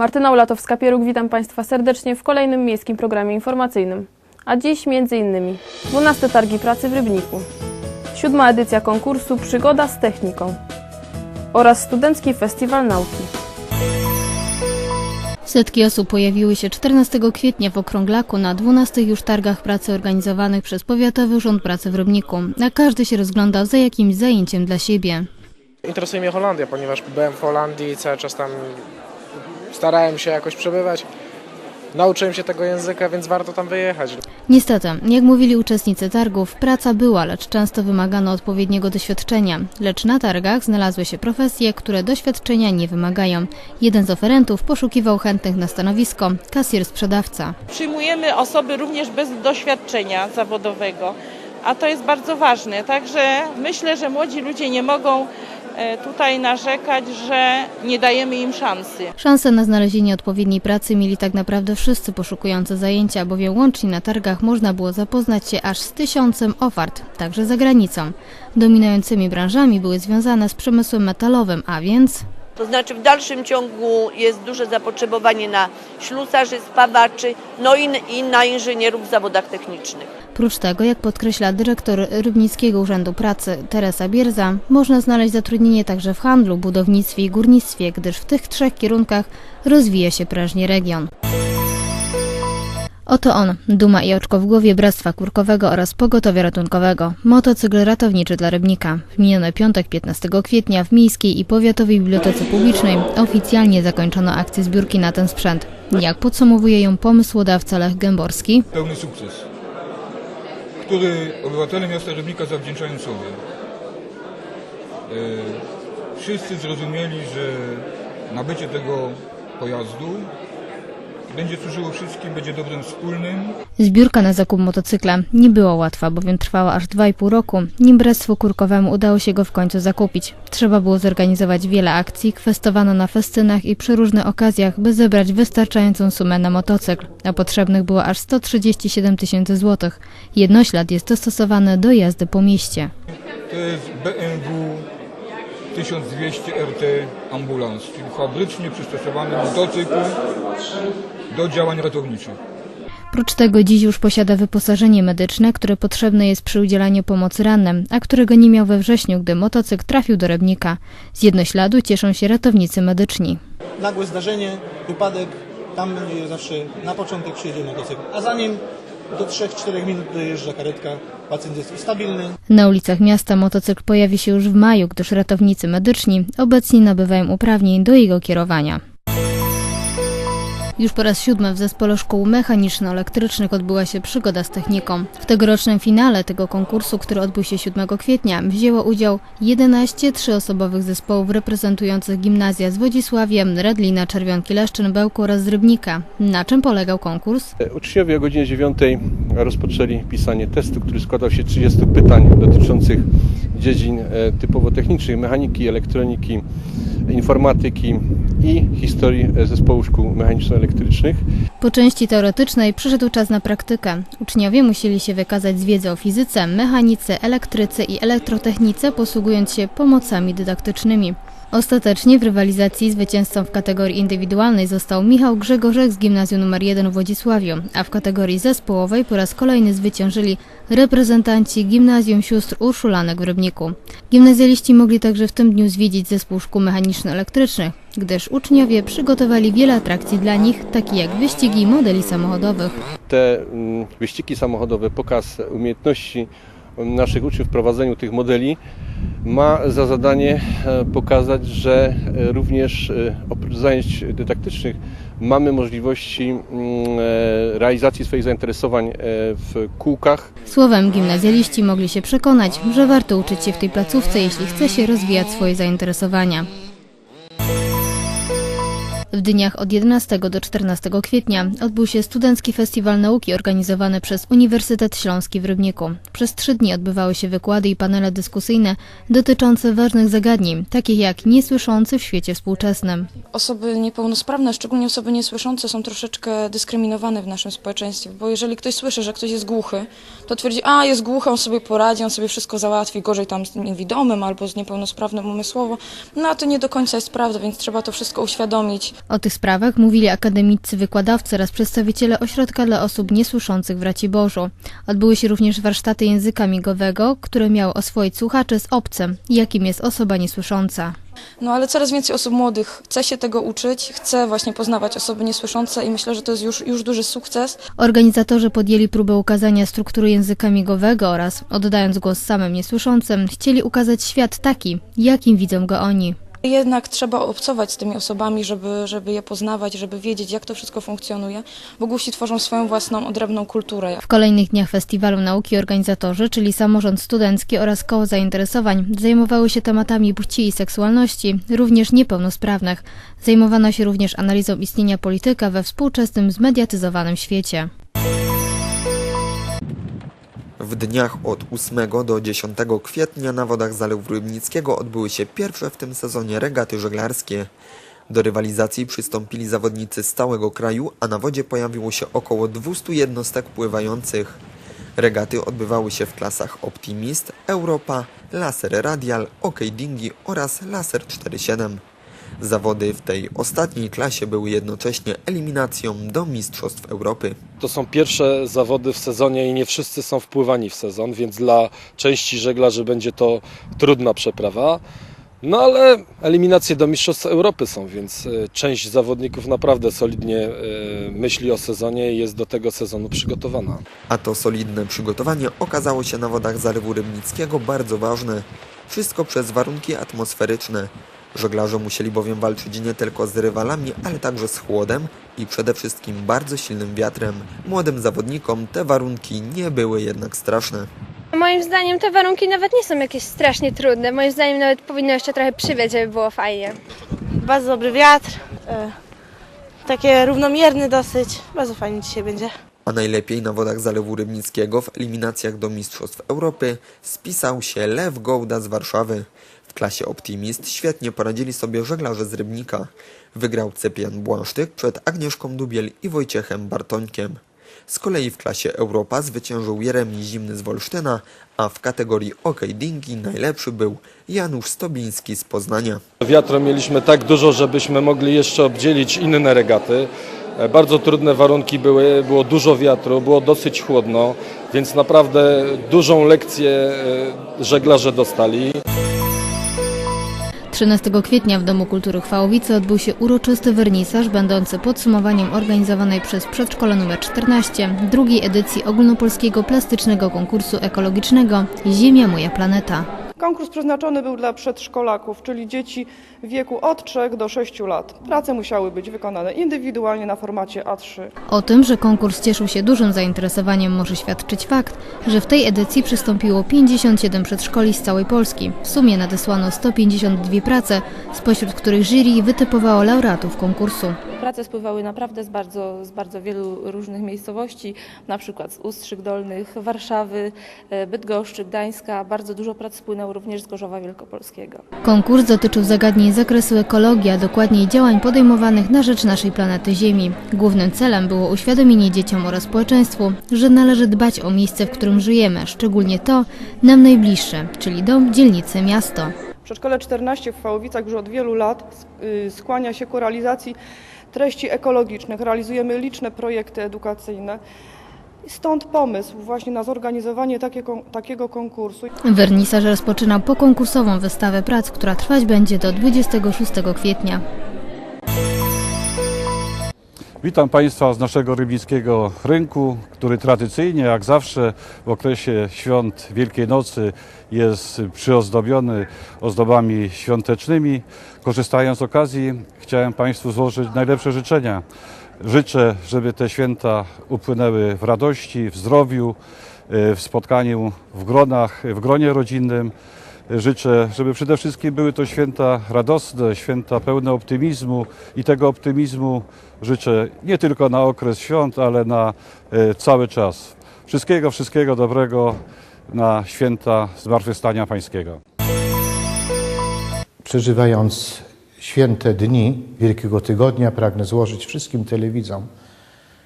Martyna Ulatowska-Pieruk, witam Państwa serdecznie w kolejnym miejskim programie informacyjnym. A dziś między innymi 12 Targi Pracy w Rybniku, siódma edycja konkursu Przygoda z techniką oraz Studencki Festiwal Nauki. Setki osób pojawiły się 14 kwietnia w Okrąglaku na 12 już targach pracy organizowanych przez Powiatowy Urząd Pracy w Rybniku. A każdy się rozglądał za jakimś zajęciem dla siebie. Interesuje mnie Holandia, ponieważ byłem w Holandii i cały czas tam starałem się jakoś przebywać. Nauczyłem się tego języka, więc warto tam wyjechać. Niestety, jak mówili uczestnicy targów, praca była, lecz często wymagano odpowiedniego doświadczenia. Lecz na targach znalazły się profesje, które doświadczenia nie wymagają. Jeden z oferentów poszukiwał chętnych na stanowisko kasjer-sprzedawca. Przyjmujemy osoby również bez doświadczenia zawodowego, a to jest bardzo ważne. Także myślę, że młodzi ludzie nie mogą tutaj narzekać, że nie dajemy im szansy. Szansę na znalezienie odpowiedniej pracy mieli tak naprawdę wszyscy poszukujący zajęcia, bowiem łącznie na targach można było zapoznać się aż z tysiącem ofert, także za granicą. Dominującymi branżami były związane z przemysłem metalowym, a więc To znaczy w dalszym ciągu jest duże zapotrzebowanie na ślusarzy, spawaczy, no i, i na inżynierów w zawodach technicznych. Prócz tego, jak podkreśla dyrektor Rybnickiego Urzędu Pracy Teresa Bierza, można znaleźć zatrudnienie także w handlu, budownictwie i górnictwie, gdyż w tych trzech kierunkach rozwija się prężnie region. Oto on, duma i oczko w głowie Bractwa Kurkowego oraz Pogotowia Ratunkowego. Motocykl ratowniczy dla Rybnika. W miniony piątek 15 kwietnia w Miejskiej i Powiatowej Bibliotece Publicznej oficjalnie zakończono akcję zbiórki na ten sprzęt. Jak podsumowuje ją pomysłodawca Lech Gęborski, pełny sukces, który obywatele miasta Rybnika zawdzięczają sobie. E, Wszyscy zrozumieli, że nabycie tego pojazdu będzie służyło wszystkim, będzie dobrem wspólnym. Zbiórka na zakup motocykla nie była łatwa, bowiem trwała aż 2,5 roku, nim Bractwu Kurkowemu udało się go w końcu zakupić. Trzeba było zorganizować wiele akcji, kwestowano na festynach i przy różnych okazjach, by zebrać wystarczającą sumę na motocykl, a potrzebnych było aż 137 tysięcy złotych. Jednoślad jest dostosowany do jazdy po mieście. To jest BMW 1200 RT Ambulans, czyli fabrycznie przystosowany motocykl do działań ratowniczych. Prócz tego dziś już posiada wyposażenie medyczne, które potrzebne jest przy udzielaniu pomocy rannym, a którego nie miał we wrześniu, gdy motocykl trafił do Rybnika. Z jednośladu cieszą się ratownicy medyczni. nagłe zdarzenie, wypadek, tam będzie zawsze na początek przyjedzie motocykl, a zanim do 3-4 minut dojeżdża karetka, pacjent jest stabilny, Na ulicach miasta motocykl pojawi się już w maju, gdyż ratownicy medyczni obecnie nabywają uprawnień do jego kierowania. Już po raz siódmy w Zespole Szkół Mechaniczno-Elektrycznych odbyła się przygoda z techniką. W tegorocznym finale tego konkursu, który odbył się 7 kwietnia, wzięło udział 11 trzyosobowych zespołów reprezentujących gimnazja z Wodzisławia, Redlina, Czerwionki, Leszczyn, Bełku oraz Rybnika. Na czym polegał konkurs? Uczniowie o godzinie 9 rozpoczęli pisanie testu, który składał się z 30 pytań dotyczących dziedzin e, typowo technicznych, mechaniki, elektroniki, informatyki i historii e, zespołu szkół mechaniczno-elektrycznych. Po części teoretycznej przyszedł czas na praktykę. Uczniowie musieli się wykazać z wiedzy o fizyce, mechanice, elektryce i elektrotechnice, posługując się pomocami dydaktycznymi. Ostatecznie w rywalizacji zwycięzcą w kategorii indywidualnej został Michał Grzegorzek z Gimnazjum nr 1 w Wodzisławiu, a w kategorii zespołowej po raz kolejny zwyciężyli reprezentanci Gimnazjum Sióstr Urszulanek w Rybniku. Gimnazjaliści mogli także w tym dniu zwiedzić zespół szkół mechaniczno-elektrycznych, gdyż uczniowie przygotowali wiele atrakcji dla nich, takie jak wyścigi modeli samochodowych. Te mm, wyścigi samochodowe, pokaz umiejętności naszych uczniów w prowadzeniu tych modeli ma za zadanie e, pokazać, że e, również e, oprócz zajęć dydaktycznych mamy możliwości mm, realizacji swoich zainteresowań w kółkach, Słowem gimnazjaliści mogli się przekonać, że warto uczyć się w tej placówce, jeśli chce się rozwijać swoje zainteresowania. W dniach od 11 do 14 kwietnia odbył się Studencki Festiwal Nauki organizowany przez Uniwersytet Śląski w Rybniku. Przez trzy dni odbywały się wykłady i panele dyskusyjne dotyczące ważnych zagadnień, takich jak niesłyszący w świecie współczesnym. Osoby niepełnosprawne, szczególnie osoby niesłyszące, są troszeczkę dyskryminowane w naszym społeczeństwie, bo jeżeli ktoś słyszy, że ktoś jest głuchy, to twierdzi, a jest głuchy, on sobie poradzi, on sobie wszystko załatwi, gorzej tam z niewidomym albo z niepełnosprawnym umysłowo. No a to nie do końca jest prawda, więc trzeba to wszystko uświadomić O tych sprawach mówili akademiccy wykładowcy oraz przedstawiciele Ośrodka dla Osób Niesłyszących w Raciborzu. Odbyły się również warsztaty języka migowego, które miały oswoić słuchacze z obcym, jakim jest osoba niesłysząca. No ale coraz więcej osób młodych chce się tego uczyć, chce właśnie poznawać osoby niesłyszące i myślę, że to jest już, już duży sukces. Organizatorzy podjęli próbę ukazania struktury języka migowego oraz, oddając głos samym niesłyszącym, chcieli ukazać świat taki, jakim widzą go oni. Jednak trzeba obcować z tymi osobami, żeby, żeby je poznawać, żeby wiedzieć, jak to wszystko funkcjonuje, bo głusi tworzą swoją własną, odrębną kulturę. W kolejnych dniach Festiwalu Nauki organizatorzy, czyli samorząd studencki oraz koło zainteresowań, zajmowały się tematami płci i seksualności, również niepełnosprawnych. Zajmowano się również analizą istnienia polityka we współczesnym, zmediatyzowanym świecie. W dniach od 8 do 10 kwietnia na wodach Zalewu Rybnickiego odbyły się pierwsze w tym sezonie regaty żeglarskie. Do rywalizacji przystąpili zawodnicy z całego kraju, a na wodzie pojawiło się około 200 jednostek pływających. Regaty odbywały się w klasach Optimist, Europa, Laser Radial, OK Dingi oraz Laser 47. Zawody w tej ostatniej klasie były jednocześnie eliminacją do Mistrzostw Europy. To są pierwsze zawody w sezonie i nie wszyscy są wpływani w sezon, więc dla części żeglarzy będzie to trudna przeprawa. No ale eliminacje do Mistrzostw Europy są, więc e, część zawodników naprawdę solidnie e, myśli o sezonie i jest do tego sezonu przygotowana. A to solidne przygotowanie okazało się na wodach Zalewu Rybnickiego bardzo ważne. Wszystko przez warunki atmosferyczne. Żeglarze musieli bowiem walczyć nie tylko z rywalami, ale także z chłodem i przede wszystkim bardzo silnym wiatrem. Młodym zawodnikom te warunki nie były jednak straszne. Moim zdaniem te warunki nawet nie są jakieś strasznie trudne. Moim zdaniem nawet powinno jeszcze trochę przywiać, żeby było fajnie. Bardzo dobry wiatr, e, takie równomierny dosyć. Bardzo fajnie dzisiaj będzie. A najlepiej na wodach Zalewu Rybnickiego w eliminacjach do Mistrzostw Europy spisał się Lew Gołda z Warszawy. W klasie Optimist świetnie poradzili sobie żeglarze z Rybnika. Wygrał Cyprian Błaszczyk przed Agnieszką Dubiel i Wojciechem Bartońkiem. Z kolei w klasie Europa zwyciężył Jeremi Zimny z Wolsztyna, a w kategorii OK Dingi najlepszy był Janusz Stobiński z Poznania. Wiatru mieliśmy tak dużo, żebyśmy mogli jeszcze obdzielić inne regaty. E, Bardzo trudne warunki były, było dużo wiatru, było dosyć chłodno, więc naprawdę dużą lekcję e, żeglarze dostali. 13 kwietnia w Domu Kultury Chwałowice odbył się uroczysty wernisaż będący podsumowaniem organizowanej przez Przedszkole nr 14 drugiej edycji ogólnopolskiego plastycznego konkursu ekologicznego Ziemia moja planeta. Konkurs przeznaczony był dla przedszkolaków, czyli dzieci w wieku od 3 do 6 lat. Prace musiały być wykonane indywidualnie na formacie A3. O tym, że konkurs cieszył się dużym zainteresowaniem może świadczyć fakt, że w tej edycji przystąpiło 57 przedszkoli z całej Polski. W sumie nadesłano 152 prace, spośród których jury wytypowało laureatów konkursu. Prace spływały naprawdę z bardzo, z bardzo wielu różnych miejscowości, na przykład z Ustrzyk Dolnych, Warszawy, e, Bydgoszczy, Gdańska. Bardzo dużo prac spłynęło również z Gorzowa Wielkopolskiego. Konkurs dotyczył zagadnień z zakresu ekologii, a dokładniej działań podejmowanych na rzecz naszej planety Ziemi. Głównym celem było uświadomienie dzieciom oraz społeczeństwu, że należy dbać o miejsce, w którym żyjemy, szczególnie to nam najbliższe, czyli dom, dzielnicę, miasto. Przedszkole 14 w Chwałowicach już od wielu lat y, skłania się ku realizacji treści ekologicznych. Realizujemy liczne projekty edukacyjne. Stąd pomysł właśnie na zorganizowanie takie, takiego konkursu. Wernisaż rozpoczynał pokonkursową wystawę prac, która trwać będzie do 26 kwietnia. Witam Państwa z naszego rybnickiego rynku, który tradycyjnie, jak zawsze w okresie świąt Wielkiej Nocy jest przyozdobiony ozdobami świątecznymi. Korzystając z okazji chciałem Państwu złożyć najlepsze życzenia. Życzę, żeby te święta upłynęły w radości, w zdrowiu, w spotkaniu w gronach, w gronie rodzinnym. Życzę, żeby przede wszystkim były to święta radosne, święta pełne optymizmu i tego optymizmu życzę nie tylko na okres świąt, ale na e, cały czas. Wszystkiego, wszystkiego dobrego na święta Zmartwychwstania Pańskiego. Przeżywając święte dni Wielkiego Tygodnia, pragnę złożyć wszystkim telewidzom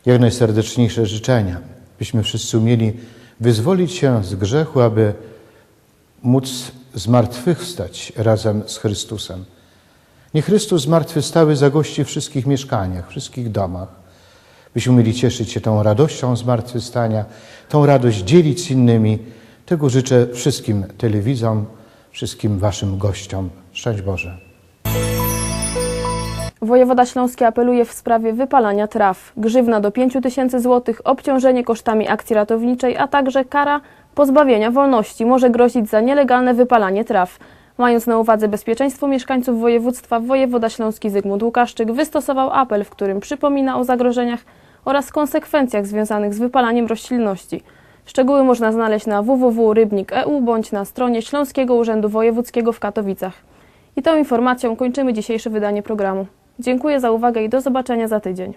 jak najserdeczniejsze życzenia, byśmy wszyscy umieli wyzwolić się z grzechu, aby móc zmartwychwstać razem z Chrystusem. Niech Chrystus zmartwychwstały zagości w wszystkich mieszkaniach, wszystkich domach. Byśmy mieli cieszyć się tą radością zmartwychwstania, tą radość dzielić z innymi. Tego życzę wszystkim telewidzom, wszystkim Waszym gościom. Szczęść Boże. Wojewoda Śląski apeluje w sprawie wypalania traw. Grzywna do 5 tysięcy złotych, obciążenie kosztami akcji ratowniczej, a także kara pozbawienia wolności może grozić za nielegalne wypalanie traw. Mając na uwadze bezpieczeństwo mieszkańców województwa, wojewoda śląski Zygmunt Łukaszczyk wystosował apel, w którym przypomina o zagrożeniach oraz konsekwencjach związanych z wypalaniem roślinności. Szczegóły można znaleźć na www.rybnik.eu bądź na stronie Śląskiego Urzędu Wojewódzkiego w Katowicach. I tą informacją kończymy dzisiejsze wydanie programu. Dziękuję za uwagę i do zobaczenia za tydzień.